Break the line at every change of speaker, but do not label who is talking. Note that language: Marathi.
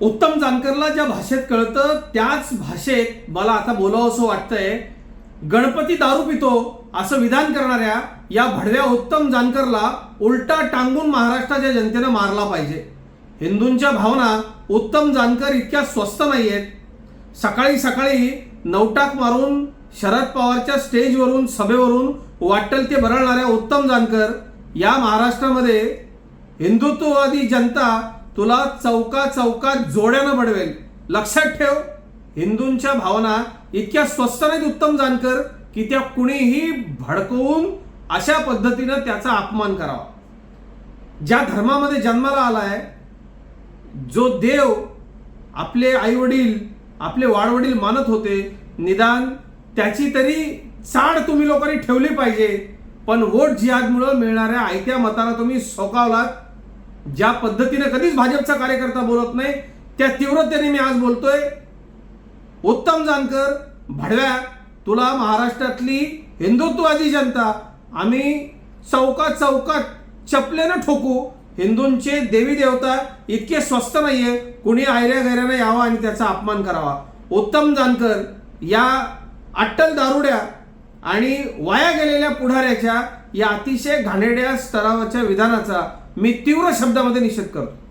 उत्तम जानकरला ज्या भाषेत कळतं त्याच भाषेत मला आता बोलावं असं वाटतंय गणपती दारू पितो असं विधान करणाऱ्या या भडव्या उत्तम जानकरला उलटा टांगून महाराष्ट्राच्या जनतेनं मारला पाहिजे. हिंदूंच्या भावना उत्तम जानकर इतक्या स्वस्त नाही आहेत सकाळी सकाळी नवटाक मारून शरद पवारच्या स्टेजवरून सभेवरून वाटेल ते बरळणाऱ्या उत्तम जानकर या महाराष्ट्रामध्ये हिंदुत्ववादी जनता तुला चौका चौकात जोड्यानं बडवेल. लक्षात ठेव हिंदूंच्या भावना इतक्या स्वस्त नाहीत उत्तम जानकर की त्या कुणीही भडकवून अशा पद्धतीनं त्याचा अपमान करावा. ज्या धर्मामध्ये जन्माला आलाय जो देव आपले आईवडील आपले वाडवडील मानत होते निदान त्याची तरी चाड तुम्ही लोकांनी ठेवली पाहिजे. पण वोट जिहादमुळं मिळणाऱ्या आयत्या मताला तुम्ही सोकावलात ज्या पद्धतीने कधीच भाजपचा कार्यकर्ता बोलत नाही त्या तीव्रतेने मी आज बोलतोय. उत्तम जानकर भडव्या तुला महाराष्ट्रातली हिंदुत्ववादी जनता आम्ही चौकात चौकात चपलेनं ठोकू. हिंदूंचे देवी देवता इतके स्वस्त नाहीये कुणी आयऱ्या गैऱ्यानं यावा आणि त्याचा अपमान करावा. उत्तम जानकर या अट्टल दारुड्या आणि वाया गेलेल्या पुढाऱ्याच्या या अतिशय घाणेरड्या स्तरावरच्या विधानाचा मी तीव्र शब्दामध्ये निषेध करतो.